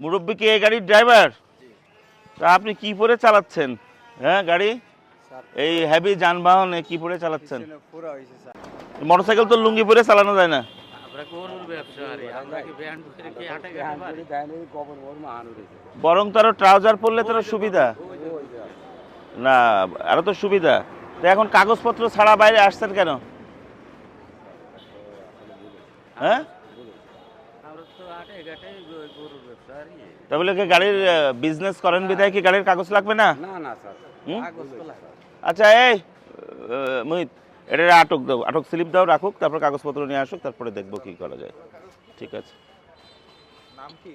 মুরব্বী কি এই গাড়ির ড্রাইভার তা আপনি কি পরে চালাচ্ছেন? হ্যাঁ গাড়ি? এই হেভি যানবাহনে কি পরে চালাচ্ছেন? মোটরসাইকেল তো লুঙ্গি পরে চালানো যায় না। বরং তারও ট্রাউজার পরলে তারও সুবিধা। না আরও তো সুবিধা। তো এখন কাগজপত্র ছাড়া বাইরে আসছেন কেন? হ্যাঁ? তাহলে কি। গাড়ির বিজনেস করেন বিধায় কি গাড়ির কাগজ লাগবে না? না স্যার। আচ্ছা এই মোহিত এটা আটক দাও আটক স্লিপ দাও রাখুক তারপর কাগজপত্র নিয়ে আসুক তারপরে দেখব কি করা যায়। ঠিক আছে। নাম কি?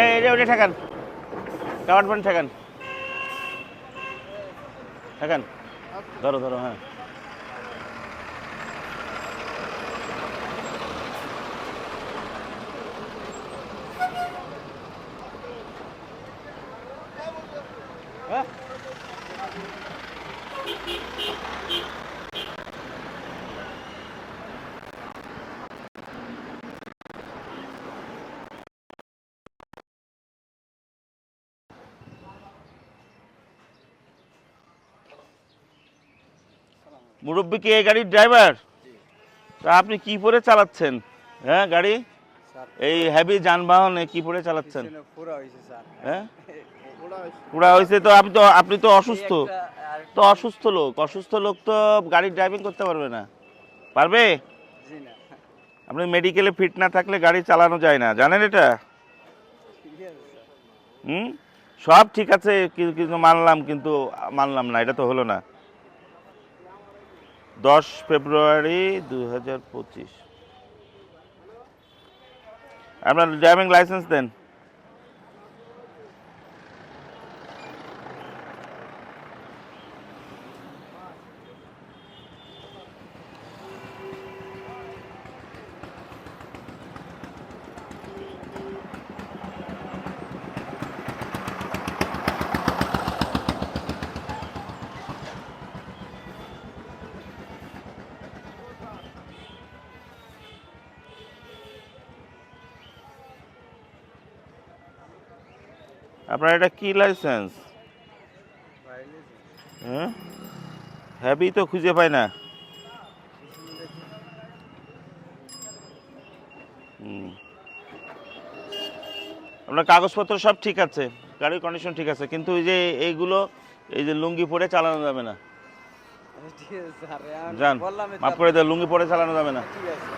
এই ওটা ঠেকান। কাওয়ার বান ঠেকান। ঠেকান। ধরো ধরো হ্যাঁ? মুরব্বী কি এই গাড়ির ড্রাইভার তা আপনি কি পরে চালাচ্ছেন? হ্যাঁ গাড়ি? এই হেভি যানবাহনে কি পরে চালাচ্ছেন? হ্যাঁ? পুরো হয়েছে তো আপনি তো আপনি তো অসুস্থ। তো অসুস্থ লোক। অসুস্থ লোক তো গাড়ি ড্রাইভিং করতে পারবে না। পারবে? জি না। আপনি মেডিকেলে ফিট না থাকলে গাড়ি চালানো যায় না। জানেন এটা? হুম? সব ঠিক আছে কিন্তু মানলাম কিন্তু মানলাম না। এটা তো হলো না। দশ ফেব্রুয়ারি দু হাজার পঁচিশ। আপনার ড্রাইভিং লাইসেন্স দেন। আপনার এটা কি লাইসেন্স হ্যাঁ? হ্যাভি তো খুঁজে পায় না। আপনার কাগজপত্র সব ঠিক আছে গাড়ির কন্ডিশন ঠিক আছে কিন্তু এই যে এইগুলো এই যে লুঙ্গি পরে চালানো যাবে না। যান মাফ করে দেয় লুঙ্গি পরে চালানো যাবে না। ঠিক আছে।